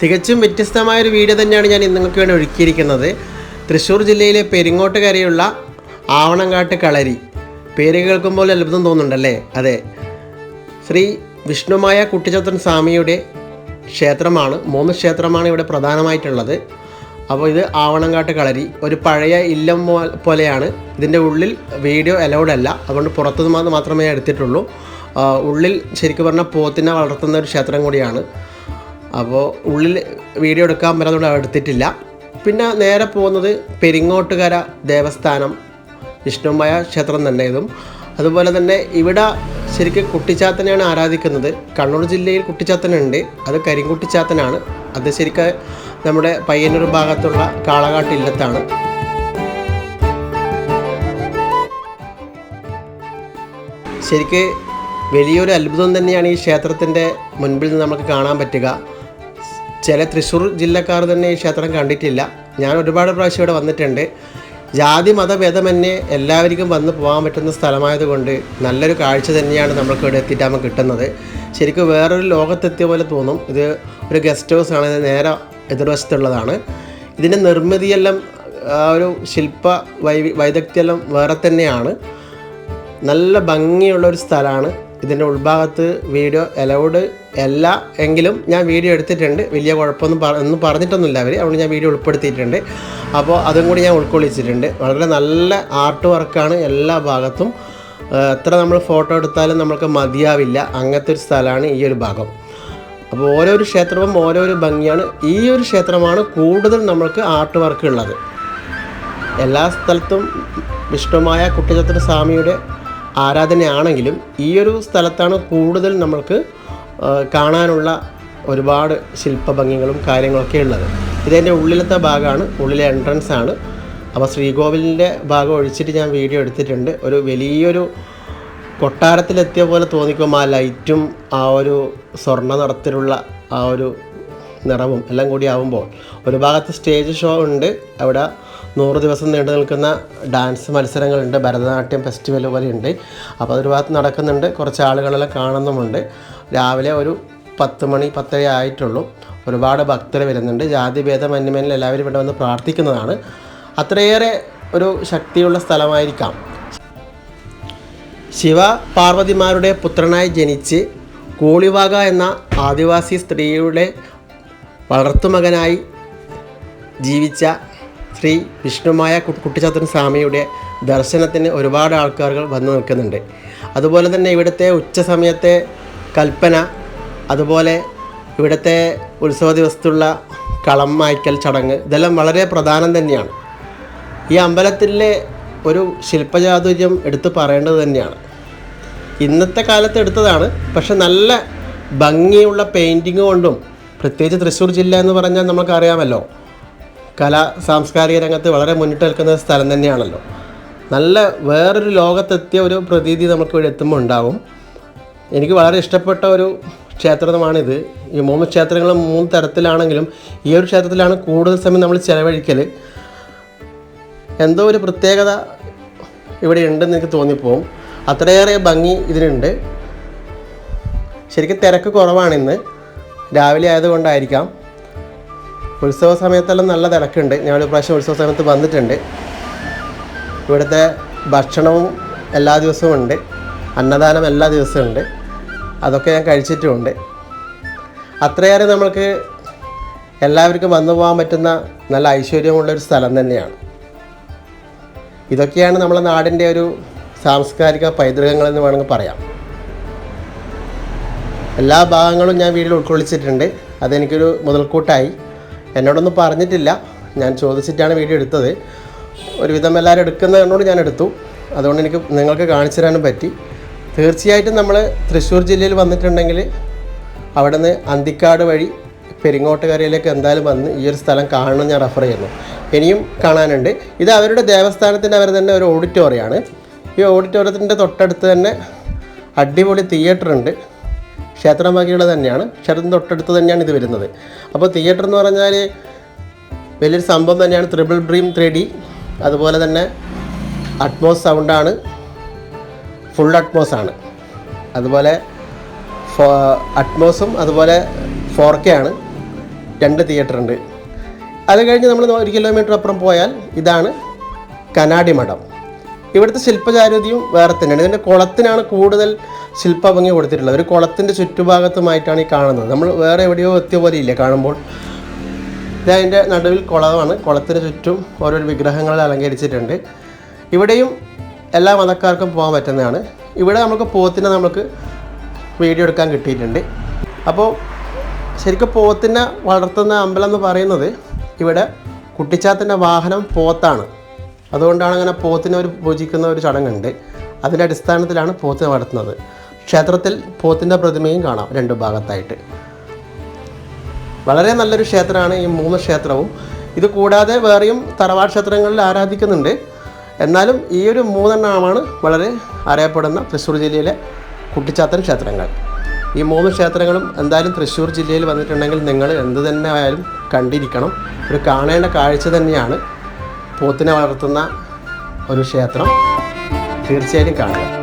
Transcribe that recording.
തികച്ചും വ്യത്യസ്തമായ ഒരു വീഡിയോ തന്നെയാണ് ഞാൻ നിങ്ങൾക്ക് വേണ്ടി ഒരുക്കിയിരിക്കുന്നത്. തൃശ്ശൂർ ജില്ലയിലെ പെരിങ്ങോട്ടുകരയുള്ള ആവണങ്കാട്ട് കളരി. പേര് കേൾക്കുമ്പോൾ അത്ഭുതം തോന്നുന്നുണ്ടല്ലേ? അതെ. ശ്രീ വിഷ്ണുമായ കുട്ടിച്ചത്രൻ സ്വാമിയുടെ ക്ഷേത്രമാണ് മൂന്ന് ക്ഷേത്രമാണ് ഇവിടെ പ്രധാനമായിട്ടുള്ളത്. അപ്പോൾ ഇത് ആവണങ്കാട്ട് കളരി. ഒരു പഴയ ഇല്ലം പോലെയാണ്. ഇതിന്റെ ഉള്ളിൽ വീഡിയോ അലൗഡ് അല്ല. അതുകൊണ്ട് പുറത്തുനിന്ന് മാത്രമേ എടുത്തിട്ടുള്ളൂ. ഉള്ളിൽ ശരിക്കും പറഞ്ഞാൽ പോത്തിനെ വളർത്തുന്ന ഒരു ക്ഷേത്രം കൂടിയാണ്. അപ്പോൾ ഉള്ളിൽ വീഡിയോ എടുക്കാൻ പറ്റാത്തതുകൊണ്ട് എടുത്തിട്ടില്ല. പിന്നെ നേരെ പോകുന്നത് പെരിങ്ങോട്ടുകര ദേവസ്ഥാനം വിഷ്ണുമായ ക്ഷേത്രം തന്നെ ഇതും അതുപോലെ തന്നെ ഇവിടെ ശരിക്കും കുട്ടിച്ചാത്തനെയാണ് ആരാധിക്കുന്നത്. കണ്ണൂർ ജില്ലയിൽ കുട്ടിച്ചാത്തനുണ്ട് അത് കരിങ്കുട്ടിച്ചാത്തനാണ്. അത് ശരിക്കും നമ്മുടെ പയ്യന്നൂർ ഭാഗത്തുള്ള കാളകാട്ട് ഇല്ലത്താണ്. ശരിക്ക് വലിയൊരു അത്ഭുതം തന്നെയാണ് ഈ ക്ഷേത്രത്തിന്റെ മുൻപിൽ നിന്ന് നമുക്ക് കാണാൻ പറ്റുക. ചില തൃശ്ശൂർ ജില്ലക്കാർ തന്നെ ഈ ക്ഷേത്രം കണ്ടിട്ടില്ല. ഞാൻ ഒരുപാട് പ്രാവശ്യം ഇവിടെ വന്നിട്ടുണ്ട്. ജാതി മതഭേദമന്യേ എല്ലാവർക്കും വന്ന് പോകാൻ പറ്റുന്ന സ്ഥലമായതുകൊണ്ട് നല്ലൊരു കാഴ്ച തന്നെയാണ് നമ്മൾക്ക് ഇവിടെ എത്തിയിട്ട് നമുക്ക് കിട്ടുന്നത്. ശരിക്കും വേറൊരു ലോകത്തെത്തിയ പോലെ തോന്നും. ഇത് ഒരു ഗസ്റ്റ് ഹൗസ് ആണ്. ഇത് നേരെ എതിർവശത്തുള്ളതാണ്. ഇതിന്റെ നിർമ്മിതിയെല്ലാം ആ ഒരു ശില്പ വൈ വൈദഗ്ധ്യമെല്ലാം വേറെ തന്നെയാണ്. നല്ല ഭംഗിയുള്ള ഒരു സ്ഥലമാണ്. ഇതിന്റെ ഉൾഭാഗത്ത് വീഡിയോ അലൗഡ് അല്ല എങ്കിലും ഞാൻ വീഡിയോ എടുത്തിട്ടുണ്ട്. വലിയ കുഴപ്പമൊന്നും ഒന്നും പറഞ്ഞിട്ടൊന്നുമില്ല അവർ അതുകൊണ്ട് ഞാൻ വീഡിയോ ഉൾപ്പെടുത്തിയിട്ടുണ്ട്. അപ്പോൾ അതും കൂടി ഞാൻ ഉൾക്കൊള്ളിച്ചിട്ടുണ്ട്. വളരെ നല്ല ആർട്ട് വർക്കാണ് എല്ലാ ഭാഗത്തും. എത്ര നമ്മൾ ഫോട്ടോ എടുത്താലും നമ്മൾക്ക് മതിയാവില്ല. അങ്ങനത്തെ ഒരു സ്ഥലമാണ് ഈ ഒരു ഭാഗം. അപ്പോൾ ഓരോരു ക്ഷേത്രവും ഓരോരു ഭംഗിയാണ്. ഈ ഒരു ക്ഷേത്രമാണ് കൂടുതൽ നമ്മൾക്ക് ആർട്ട് വർക്ക് ഉള്ളത്. എല്ലാ സ്ഥലത്തും വിഷ്ണുമായ കുട്ടിച്ചത്ര സ്വാമിയുടെ ആരാധനയാണെങ്കിലും ഈ ഒരു സ്ഥലത്താണ് കൂടുതൽ നമ്മൾക്ക് കാണാനുള്ള ഒരുപാട് ശില്പഭംഗികളും കാര്യങ്ങളൊക്കെ ഉള്ളത്. ഇതെന്റെ ഉള്ളിലത്തെ ഭാഗമാണ് ഉള്ളിലെ എൻട്രൻസ് ആണ്. അപ്പോൾ ശ്രീകോവിലിന്റെ ഭാഗം ഒഴിച്ചിട്ട് ഞാൻ വീഡിയോ എടുത്തിട്ടുണ്ട്. ഒരു വലിയൊരു കൊട്ടാരത്തിലെത്തിയ പോലെ തോന്നിക്കും ആ ലൈറ്റും ആ ഒരു സ്വർണ നിറത്തിലുള്ള ആ ഒരു നിറവും എല്ലാം കൂടി ആവുമ്പോൾ. ഒരു ഭാഗത്ത് സ്റ്റേജ് ഷോ ഉണ്ട്. അവിടെ നൂറ് ദിവസം നീണ്ടു നിൽക്കുന്ന ഡാൻസ് മത്സരങ്ങളുണ്ട്. ഭരതനാട്യം ഫെസ്റ്റിവൽ പോലെയുണ്ട്. അപ്പോൾ അതൊരു ഭാഗത്ത് നടക്കുന്നുണ്ട്. കുറച്ച് ആളുകളെല്ലാം കാണുന്നുമുണ്ട്. രാവിലെ ഒരു പത്ത് മണി പത്തര ആയിട്ടുള്ളൂ. ഒരുപാട് ഭക്തർ വരുന്നുണ്ട്. ജാതി ഭേദമന്യമേനിൽ എല്ലാവരും ഇവിടെ വന്ന് പ്രാർത്ഥിക്കുന്നതാണ്. അത്രയേറെ ഒരു ശക്തിയുള്ള സ്ഥലമായിരിക്കാം. ശിവ പാർവതിമാരുടെ പുത്രനായി ജനിച്ച് കൂളിവാക എന്ന ആദിവാസി സ്ത്രീയുടെ വളർത്തുമകനായി ജീവിച്ച ശ്രീ വിഷ്ണുമായ കുട്ടിച്ചാത്തൻ സ്വാമിയുടെ ദർശനത്തിന് ഒരുപാട് ആൾക്കാർ വന്നു നിൽക്കുന്നുണ്ട്. അതുപോലെ തന്നെ ഇവിടുത്തെ ഉച്ച സമയത്തെ കൽപ്പന അതുപോലെ ഇവിടുത്തെ ഉത്സവ ദിവസത്തുള്ള കളം മായ്ക്കൽ ചടങ്ങ് ഇതെല്ലാം വളരെ പ്രധാനം തന്നെയാണ്. ഈ അമ്പലത്തിലെ ഒരു ശില്പചാതുര്യം എടുത്തു പറയേണ്ടത് തന്നെയാണ്. ഇന്നത്തെ കാലത്ത് എടുത്തതാണ് പക്ഷെ നല്ല ഭംഗിയുള്ള പെയിന്റിങ് കൊണ്ടും പ്രത്യേകിച്ച് തൃശ്ശൂർ ജില്ല എന്ന് പറഞ്ഞാൽ നമുക്കറിയാമല്ലോ കലാ സാംസ്കാരിക രംഗത്ത് വളരെ മുന്നിട്ട് നിൽക്കുന്ന സ്ഥലം തന്നെയാണല്ലോ. നല്ല വേറൊരു ലോകത്തെത്തിയ ഒരു പ്രതീതി നമുക്ക് ഇവിടെ എത്തുമ്പോൾ ഉണ്ടാവും. എനിക്ക് വളരെ ഇഷ്ടപ്പെട്ട ഒരു ക്ഷേത്രമാണിത്. ഈ മൂന്ന് ക്ഷേത്രങ്ങളും മൂന്ന് തരത്തിലാണെങ്കിലും ഈ ഒരു ക്ഷേത്രത്തിലാണ് കൂടുതൽ സമയം നമ്മൾ ചിലവഴിക്കൽ എന്തോ ഒരു പ്രത്യേകത ഇവിടെ ഉണ്ടെന്ന് എനിക്ക് തോന്നിപ്പോവും. അത്രയേറെ ഭംഗി ഇതിനുണ്ട്. ശരിക്കും തിരക്ക് കുറവാണ് ഇന്ന് രാവിലെ ആയതുകൊണ്ടായിരിക്കാം. ഉത്സവ സമയത്തെല്ലാം നല്ല തിരക്കുണ്ട്. ഞാൻ ഒരു പ്രാവശ്യം ഉത്സവ സമയത്ത് വന്നിട്ടുണ്ട്. ഇവിടുത്തെ ഭക്ഷണവും എല്ലാ ദിവസവും ഉണ്ട്. അന്നദാനം എല്ലാ ദിവസവും ഉണ്ട്. അതൊക്കെ ഞാൻ കഴിച്ചിട്ടുമുണ്ട്. അത്രയേറെ നമ്മൾക്ക് എല്ലാവർക്കും വന്നു പോകാൻ പറ്റുന്ന നല്ല ഐശ്വര്യമുള്ള ഒരു സ്ഥലം തന്നെയാണ്. ഇതൊക്കെയാണ് നമ്മുടെ നാടിന്റെ ഒരു സാംസ്കാരിക പൈതൃകങ്ങളെന്ന് വേണമെങ്കിൽ പറയാം. എല്ലാ ഭാഗങ്ങളും ഞാൻ വീട്ടിൽ ഉൾക്കൊള്ളിച്ചിട്ടുണ്ട്. അതെനിക്കൊരു മുതൽക്കൂട്ടായി. എന്നോടൊന്നും പറഞ്ഞിട്ടില്ല. ഞാൻ ചോദിച്ചിട്ടാണ് വീഡിയോ എടുത്തത്. ഒരുവിധം എല്ലാവരും എടുക്കുന്നതിനോട് ഞാൻ എടുത്തു. അതുകൊണ്ട് എനിക്ക് നിങ്ങൾക്ക് കാണിച്ചു തരാനും പറ്റി. തീർച്ചയായിട്ടും നമ്മൾ തൃശ്ശൂർ ജില്ലയിൽ വന്നിട്ടുണ്ടെങ്കിൽ അവിടെ നിന്ന് അന്തിക്കാട് വഴി പെരിങ്ങോട്ടുകരയിലേക്ക് എന്തായാലും വന്ന് ഈ ഒരു സ്ഥലം കാണണം ഞാൻ റെഫർ ചെയ്യുന്നു. ഇനിയും കാണാനുണ്ട്. ഇത് അവരുടെ ദേവസ്ഥാനത്തിന്റെ അവർ തന്നെ ഒരു ഓഡിറ്റോറിയമാണ് ഈ ഓഡിറ്റോറിയത്തിന്റെ തൊട്ടടുത്ത് തന്നെ അടിപൊളി തിയേറ്റർ ഉണ്ട്. ക്ഷേത്രം ബാക്കിയുള്ളത് തന്നെയാണ്. ക്ഷേത്രത്തിന് തൊട്ടടുത്ത് തന്നെയാണ് ഇത് വരുന്നത്. അപ്പോൾ തിയേറ്റർ എന്ന് പറഞ്ഞാൽ വലിയൊരു സംഭവം തന്നെയാണ്. ത്രിബിൾ ഡ്രീം ത്രീ ഡി അതുപോലെ തന്നെ അറ്റ്മോസ് സൗണ്ടാണ് ഫുൾ അറ്റ്മോസ് ആണ്. അതുപോലെ ഫോ അറ്റ്മോസും അതുപോലെ ഫോർ കെ ആണ്. രണ്ട് തിയേറ്റർ ഉണ്ട്. അത് കഴിഞ്ഞ് നമ്മൾ ഒരു കിലോമീറ്റർ അപ്പുറം പോയാൽ ഇതാണ് കനാടി മഠം. ഇവിടുത്തെ ശില്പചാരുതിയും വേറെ തന്നെയാണ്. ഇതിന്റെ കുളത്തിനാണ് കൂടുതൽ ശില്പഭംഗി കൊടുത്തിട്ടുള്ളത്. ഒരു കുളത്തിന്റെ ചുറ്റുഭാഗത്തുമായിട്ടാണ് ഈ കാണുന്നത്. നമ്മൾ വേറെ എവിടെയോ എത്തിയ പോലെ ഇല്ല കാണുമ്പോൾ ഇതതിന്റെ നടുവിൽ കുളമാണ്. കുളത്തിന് ചുറ്റും ഓരോ വിഗ്രഹങ്ങളിൽ അലങ്കരിച്ചിട്ടുണ്ട്. ഇവിടെയും എല്ലാ മതക്കാർക്കും പോകാൻ പറ്റുന്നതാണ്. ഇവിടെ നമുക്ക് പോത്തിനെ നമുക്ക് വീഡിയോ എടുക്കാൻ കിട്ടിയിട്ടുണ്ട്. അപ്പോൾ ശരിക്കും പോത്തിനെ വളർത്തുന്ന അമ്പലം എന്ന് പറയുന്നത് ഇവിടെ കുട്ടിച്ചാത്തിന്റെ വാഹനം പോത്താണ്. അതുകൊണ്ടാണ് അങ്ങനെ പോത്തിനെ ഒരു പൂജിക്കുന്ന ഒരു ചടങ്ങുണ്ട്. അതിന്റെ അടിസ്ഥാനത്തിലാണ് പോത്ത് വളർത്തുന്നത്. ക്ഷേത്രത്തിൽ പോത്തിന്റെ പ്രതിമയും കാണാം രണ്ട് ഭാഗത്തായിട്ട്. വളരെ നല്ലൊരു ക്ഷേത്രമാണ് ഈ മൂന്ന് ക്ഷേത്രവും. ഇത് കൂടാതെ വേറെയും തറവാട് ക്ഷേത്രങ്ങളിൽ ആരാധിക്കുന്നുണ്ട്. എന്നാലും ഈ ഒരു മൂന്നെണ്ണമാണ് വളരെ അറിയപ്പെടുന്ന തൃശ്ശൂർ ജില്ലയിലെ കുട്ടിച്ചാത്തൻ ക്ഷേത്രങ്ങൾ. ഈ മൂന്ന് ക്ഷേത്രങ്ങളും എന്തായാലും തൃശ്ശൂർ ജില്ലയിൽ വന്നിട്ടുണ്ടെങ്കിൽ നിങ്ങൾ എന്ത് തന്നെ ആയാലും കണ്ടിരിക്കണം. ഒരു കാണേണ്ട കാഴ്ച തന്നെയാണ്. പോത്തിനെ വളർത്തുന്ന ഒരു ക്ഷേത്രം. തീർച്ചയായിട്ടും കാണുക.